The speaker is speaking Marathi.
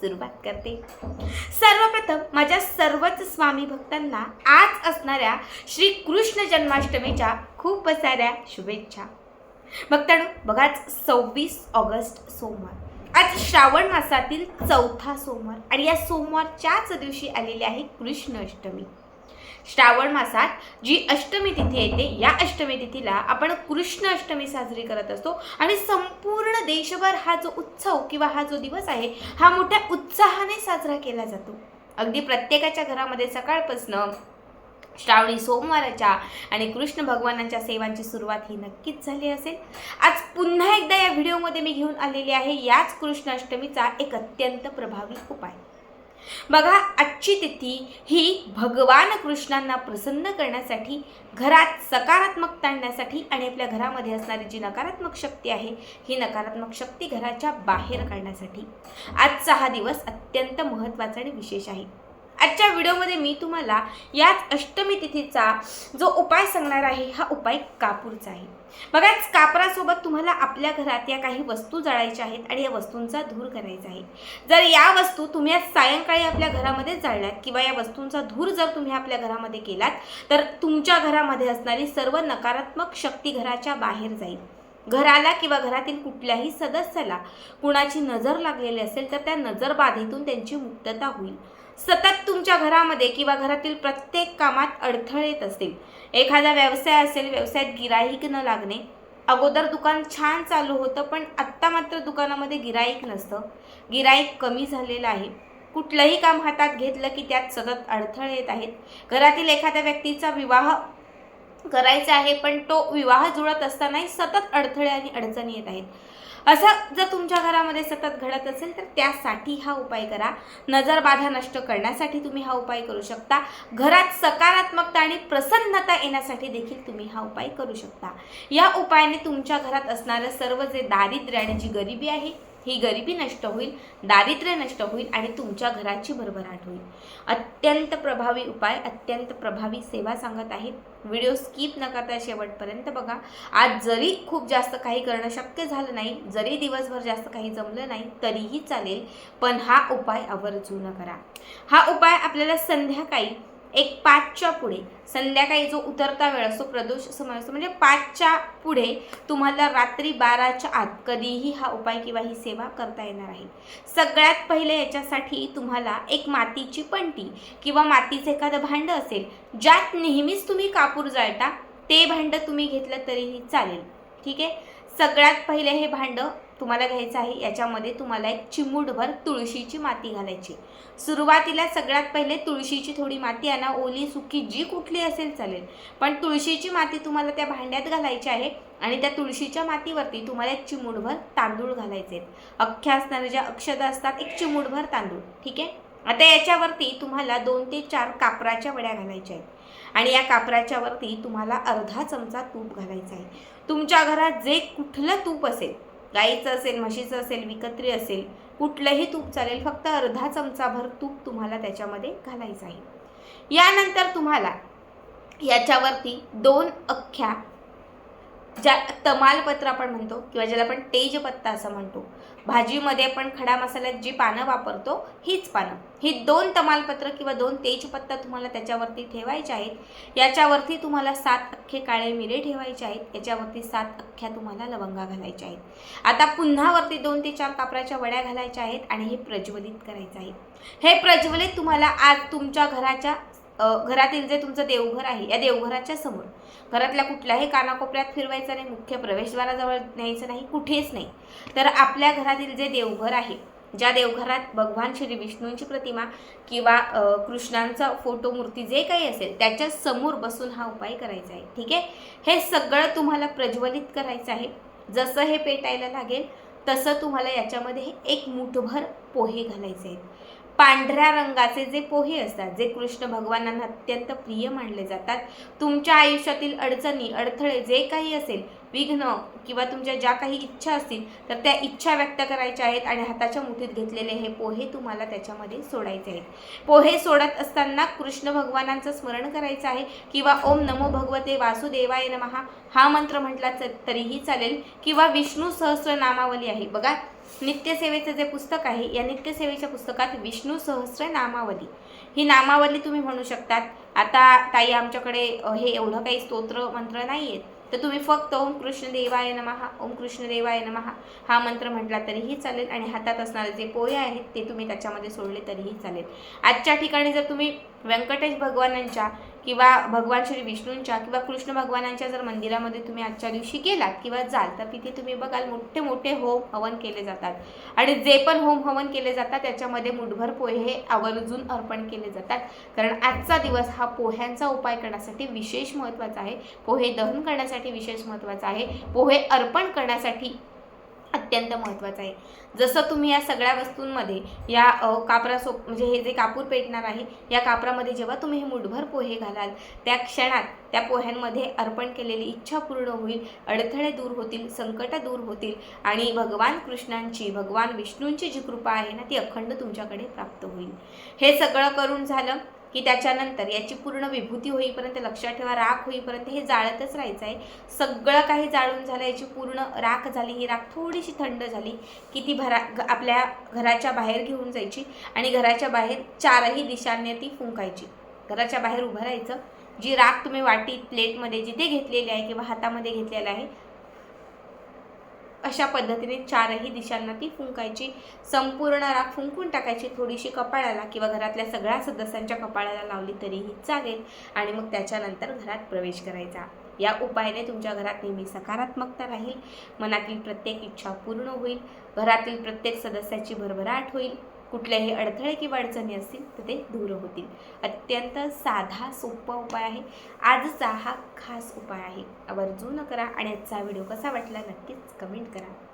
सुरुवात करते. सर्वप्रथम माझ्या सर्वच स्वामी भक्तांना आज असणाऱ्या श्री कृष्ण जन्माष्टमीच्या खूप साऱ्या शुभेच्छा. भक्तांनो बघाच सव्वीस ऑगस्ट सोमवार. आज श्रावण मासातील चौथा सोमवार आणि या सोमवारच्याच दिवशी आलेली आहे कृष्ण अष्टमी श्रावण मासात जी अष्टमी तिथी येते या अष्टमी तिथीला आपण कृष्ण अष्टमी साजरी करत असतो. आणि संपूर्ण देशभर हा जो उत्सव किंवा हा जो दिवस आहे हा मोठ्या उत्साहाने साजरा केला जातो. अगदी प्रत्येकाच्या घरामध्ये सकाळपासनं श्रावणी सोमवाराच्या आणि कृष्ण भगवानांच्या सेवांची सुरुवात ही नक्कीच झाली असेल. आज पुन्हा एकदा या व्हिडिओमध्ये मी घेऊन आलेली आहे याच कृष्णाष्टमीचा एक अत्यंत प्रभावी उपाय. बघा आजची तिथी ही भगवान कृष्णांना प्रसन्न करण्यासाठी घरात सकारात्मकता आणण्यासाठी आणि आपल्या घरामध्ये असणारी जी नकारात्मक शक्ती आहे ही नकारात्मक शक्ती घराच्या बाहेर काढण्यासाठी आजचा हा दिवस अत्यंत महत्त्वाचा आणि विशेष आहे. आजच्या व्हिडिओमध्ये मी तुम्हाला याच अष्टमी तिथीचा जो उपाय सांगणार आहे हा उपाय कापूरचा आहे. बघाच कापरासोबत तुम्हाला आपल्या घरात या काही वस्तू जळायच्या आहेत आणि या वस्तूंचा धूर करायचा आहे. जर या वस्तू तुम्ही आज सायंकाळी आपल्या घरामध्ये जाळल्यात किंवा या वस्तूंचा धूर जर तुम्ही आपल्या घरामध्ये केलात तर तुमच्या घरामध्ये असणारी सर्व नकारात्मक शक्ती घराच्या बाहेर जाईल. घराला किंवा घरातील कुठल्याही सदस्याला कुणाची नजर लागलेली असेल तर त्या नजरबाधेतून त्यांची मुक्तता होईल. सतत तुमच्या घरामध्ये किंवा घरातील प्रत्येक कामात अडथळे येत असतील. एखादा व्यवसाय असेल व्यवसायात गिराईक न लागणे. अगोदर दुकान छान चालू होतं पण आत्ता मात्र दुकानामध्ये गिराईक नसतं. गिराईक कमी झालेलं आहे. कुठलंही काम हातात घेतलं की त्यात सतत अडथळे येत आहेत. घरातील एखाद्या व्यक्तीचा विवाह करायचा आहे पण तो विवाह जुळत असतानाही सतत अडथळे आणि अडचणी येत आहेत. असं जर तुमच्या घरामध्ये सतत घडत असेल तर त्यासाठी हा उपाय करा. नजरबाधा नष्ट करण्यासाठी तुम्ही हा उपाय करू शकता. घरात सकारात्मकता आणि प्रसन्नता येण्यासाठी देखील तुम्ही हा उपाय करू शकता. या उपायाने तुमच्या घरात असणारं सर्व जे दारिद्र्य आणि जी गरिबी आहे ही गरिबी नष्ट होईल दारिद्र्य नष्ट होईल आणि तुमच्या घराची भरभराट होईल. अत्यंत प्रभावी उपाय अत्यंत प्रभावी सेवा सांगत आहेत व्हिडिओ स्किप न करता शेवटपर्यंत बघा. आज जरी खूप जास्त काही करणं शक्य झालं नाही जरी दिवसभर जास्त काही जमलं नाही तरीही चालेल पण हा उपाय आवर्जून करा. हा उपाय आपल्याला संध्याकाळी एक पाचच्या पुढे संध्याकाळी जो उतरता वेळ असतो प्रदोष समय असतो म्हणजे पाचच्या पुढे तुम्हाला रात्री बाराच्या आत कधीही हा उपाय किंवा ही सेवा करता येणार आहे. सगळ्यात पहिले याच्यासाठी तुम्हाला एक मातीची पंटी किंवा मातीचं एखादं भांडं असेल ज्यात नेहमीच तुम्ही कापूर जाळता ते भांडं तुम्ही घेतलं तरीही चालेल. ठीक आहे? सगळ्यात पहिले हे भांडं तुम्हाला घ्यायचं आहे याच्यामध्ये तुम्हाला एक चिमूटभर तुळशीची माती घालायची. सुरुवातीला सगळ्यात पहिले तुळशीची थोडी माती आणा ओली सुकी जी कुठली असेल चालेल. पण तुळशीची माती तुम्हाला त्या भांड्यात घालायची आहे आणि त्या तुळशीच्या मातीवरती तुम्हाला एक चिमूटभर तांदूळ घालायचे आहेत. अख्ख्या असणाऱ्या ज्या अक्षदा असतात एक चिमूटभर तांदूळ ठीक आहे? आता याच्यावरती तुम्हाला दोन ते चार कापराच्या वड्या घालायच्या आहेत. आणि या कापराच्यावरती तुम्हाला अर्धा चमचा तूप घालायचा आहे. तुमच्या घरात जे कुठलं तूप असेल गाईचं असेल म्हशीचं असेल विकत्री असेल कुठलंही तूप चालेल फक्त अर्धा चमचाभर तूप तुम्हाला त्याच्यामध्ये घालायचं आहे. यानंतर तुम्हाला याच्यावरती दोन अख्ख्या ज्या तमालपत्र आपण म्हणतो किंवा ज्याला आपण तेजपत्ता असं म्हणतो. भाजीमध्ये आपण खडा मसाल्यात जी पानं वापरतो हीच पानं. ही दोन तमालपत्र किंवा दोन तेजपत्ता तुम्हाला त्याच्यावरती ठेवायचे आहेत. याच्यावरती तुम्हाला सात अख्खे काळे मिरे ठेवायचे आहेत. याच्यावरती सात अख्ख्या तुम्हाला लवंगा घालायच्या आहेत. आता पुन्हा वरती दोन ते चार कापराच्या वड्या घालायच्या आहेत आणि हे प्रज्वलित करायचं आहे. हे प्रज्वलित तुम्हाला आज तुमच्या घराच्या घरातील जे तुमचं देवघर आहे या देवघराच्या समोर. घरातल्या कुठल्याही कानाकोपऱ्यात फिरवायचं नाही मुख्य प्रवेशद्वाराजवळ न्यायचं नाही कुठेच नाही. तर आपल्या घरातील जे देवघर आहे ज्या देवघरात भगवान श्री विष्णूंची प्रतिमा किंवा कृष्णांचा फोटो मूर्ती जे काही असेल त्याच्यासमोर बसून हा उपाय करायचा आहे. ठीक आहे? हे सगळं तुम्हाला प्रज्वलित करायचं आहे. जसं हे पेटायला लागेल तसं तुम्हाला याच्यामध्ये एक मुठभर पोहे घालायचे आहेत. पांढऱ्या रंगाचे जे पोहे असतात जे कृष्ण भगवानांना अत्यंत प्रिय मानले जातात तुमच्या आयुष्यातील अडचणी अडथळे जे काही असेल विघ्न किंवा तुमच्या ज्या काही इच्छा असतील तर त्या इच्छा व्यक्त करायच्या आहेत आणि हाताच्या मुठीत घेतलेले हे पोहे तुम्हाला त्याच्यामध्ये सोडायचे आहेत. पोहे सोडत असताना कृष्ण भगवानांचं स्मरण करायचं आहे किंवा ओम नमो भगवते वासुदेवाय नमहा हा मंत्र म्हटला तरीही चालेल किंवा विष्णू सहस्र नामावली आहे. बघा नित्यसेवेचं जे पुस्तक आहे या नित्यसेवेच्या पुस्तकात विष्णू सहस्र नामावली. ही नामावली तुम्ही म्हणू शकतात आता ताई आमच्याकडे हे एवढं काही स्तोत्र मंत्र नाही आहेत तर तुम्ही फक्त ओम कृष्ण देवाय नमहा ओम कृष्ण देवाय नमहा हा मंत्र म्हटला तरीही चालेल आणि हातात असणारे जे पोहे आहेत ते तुम्ही त्याच्यामध्ये सोडले तरीही चालेल. आजच्या ठिकाणी जर तुम्ही व्यंकटेश भगवानांच्या किंवा भगवान श्री विष्णूंच्या किंवा कृष्ण भगवानांच्या जर मंदिरामध्ये तुम्ही आजच्या दिवशी गेलात किंवा जाल तर तिथे तुम्ही बघाल मोठे मोठे होम हवन केले जातात. आणि जे पण होम हवन केले जातात त्याच्यामध्ये मुठभर पोहे हे आवर्जून अर्पण केले जातात. कारण आजचा दिवस हा पोह्यांचा उपाय करण्यासाठी विशेष महत्त्वाचा आहे. पोहे दहन करण्यासाठी विशेष महत्त्वाचा आहे. पोहे अर्पण करण्यासाठी अत्यंत महत्त्वाचं आहे. जसं तुम्ही या सगळ्या वस्तूंमध्ये या अ, कापरासो म्हणजे हे जे कापूर पेटणार आहे या कापरामध्ये जेव्हा तुम्ही हे मुठभर पोहे घालाल त्या क्षणात त्या पोह्यांमध्ये अर्पण केलेली इच्छा पूर्ण होईल अडथळे दूर होतील संकट दूर होतील आणि भगवान कृष्णांची भगवान विष्णूंची जी कृपा आहे ना ती अखंड तुमच्याकडे प्राप्त होईल. हे सगळं करून झालं की त्याच्यानंतर याची पूर्ण विभूती होईपर्यंत लक्षात ठेवा राख होईपर्यंत हे जाळतच राहायचं आहे सगळं काही जाळून झालं याची पूर्ण राख झाली ही राख थोडीशी थंड झाली की ती भरा घ आपल्या घराच्या बाहेर घेऊन जायची आणि घराच्या बाहेर चारही दिशांनी ती फुंकायची. घराच्या बाहेर उभं राहायचं. जी राख तुम्ही वाटीत प्लेटमध्ये जिथे घेतलेली आहे किंवा हातामध्ये घेतलेलं आहे अशा पद्धतीने चारही दिशांना ती फुंकायची संपूर्ण राख फुंकून टाकायची थोडीशी कपाळाला किंवा घरातल्या सगळ्या सदस्यांच्या कपाळाला लावली तरीही चालेल आणि मग त्याच्यानंतर घरात प्रवेश करायचा. या उपायाने तुमच्या घरात नेहमी सकारात्मकता राहील मनातील प्रत्येक इच्छा पूर्ण होईल घरातील प्रत्येक सदस्याची भरभराट होईल. कुठल्याही अडथळे किंवा अडचणी असतील तर ते दूर होतील. अत्यंत साधा सोपा उपाय आहे. आजचा हा खास उपाय आहे. आवर्जून करा आणि आजचा व्हिडिओ कसा वाटला नक्कीच कमेंट करा.